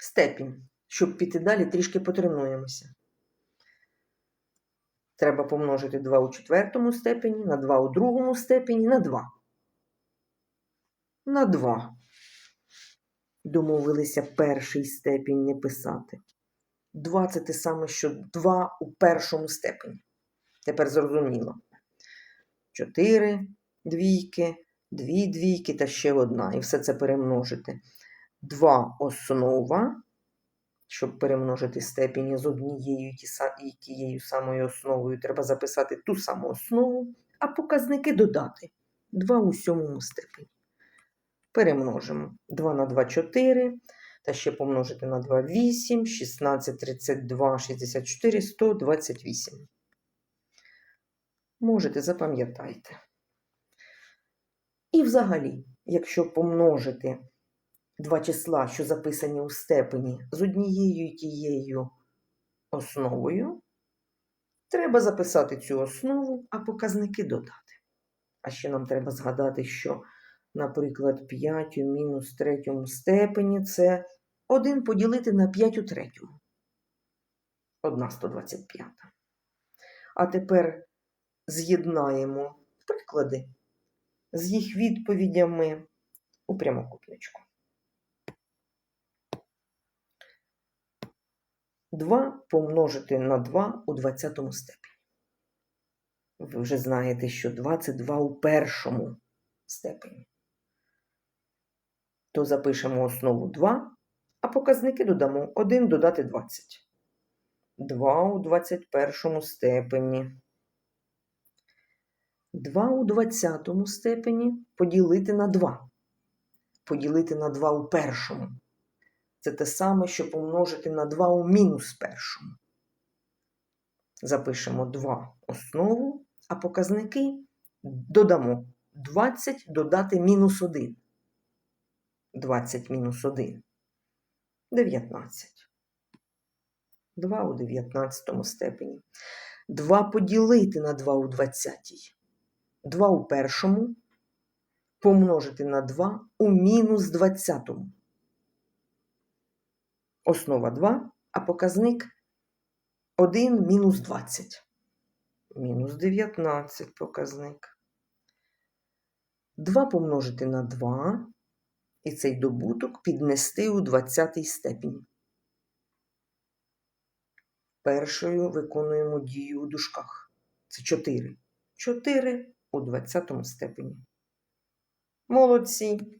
Степінь. Щоб піти далі, трішки потренуємося. Треба помножити 2 у четвертому степені, на 2 у другому степені, на 2. На 2. Домовилися перший степінь не писати. 2 це те саме, що 2 у першому степені. Тепер зрозуміло. 4 двійки, 2 двійки та ще одна. І все це перемножити. 2 основа, щоб перемножити степені з однією і тією самою основою, треба записати ту саму основу, а показники додати. 2 у сьомому степені. Перемножимо 2 на 2 4, та ще помножити на 2 8, 16, 32, 64, 128. Можете, запам'ятайте. І взагалі, якщо помножити два числа, що записані у степені, з однією і тією основою, треба записати цю основу, а показники додати. А ще нам треба згадати, що, наприклад, 5 у мінус третьому степені це 1 поділити на 5 у третьому. Одна 125. А тепер з'єднаємо приклади з їх відповідями у прямокутничку. 2 помножити на 2 у 20 степені. Ви вже знаєте, що 2 це 2 у першому степені. То запишемо основу 2, а показники додамо 1 додати 20. 2 у 21 степені. 2 у 20 степені поділити на 2. Поділити на 2 у першому. Це те саме, що помножити на 2 у мінус першому. Запишемо 2 основу, а показники додамо 20 додати мінус 1. 20 мінус 1. 19. 2 у 19 степені. 2 поділити на 2 у 20. 2 у першому помножити на 2 у мінус 20. Основа 2, а показник 1 мінус 20. Мінус 19 показник. 2 помножити на 2 і цей добуток піднести у 20 степінь. Першою виконуємо дію у дужках. Це 4. 4 у 20 степені. Молодці.